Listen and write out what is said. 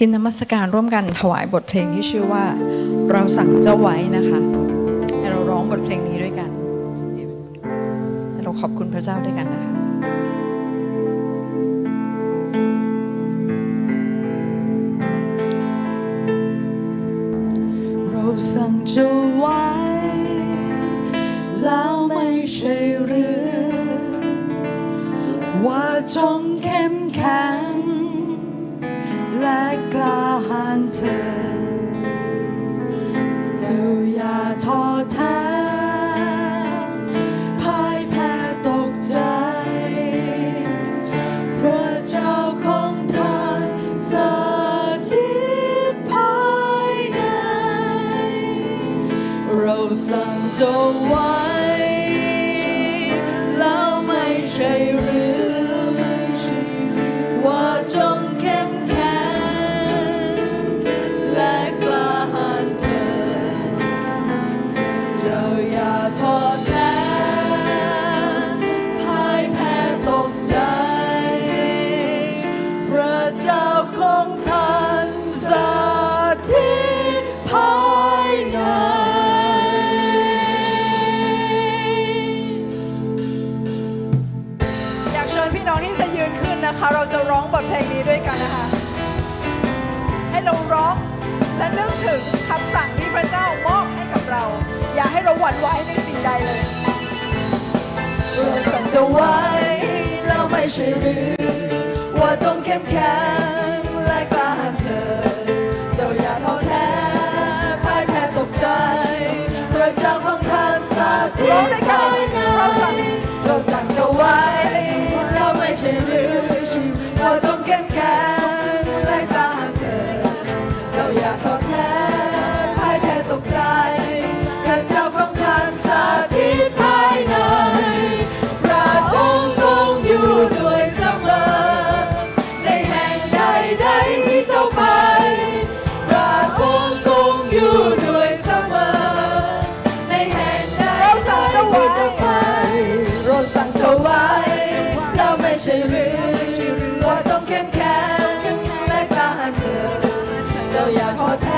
ทีมนมัสการร่วมกันถวายบทเพลงที่ชื่อว่า เราสั่งเจ้าไว้นะคะให้เราร้องบทเพลงนี้ด้วยกัน เราขอบคุณพระเจ้าด้วยกันนะคะเราสั่งเจ้าไว้ แล้วไม่ใช่หรือว่าจงเข้มแข็ง หาญเธอเจ้าอย่าท้อแท้พ่ายแพ้ตกใจ พระเจ้าของท่านสถิตภายใน เราสั่งเจ้าไว้แล้ว และนึกถึงคำสั่งที่พระเจ้ามอบให้กับเรา อย่าให้เราหวั่นไหวในสิ่งใดเลยเราสั่งจะไว้แล้วไม่ใช่หรือว่าจงเข้มแข็งและกล้าหาญเธอ เจ้าอย่าท้อแท้พ่ายแพ้ตกใจพระเจ้าของท่านสาธิต ไว้เราไม่ใช่หรือว่าต้องเข้มแข็งและกล้าหาญเธอเจ้าอย่าท้อแท้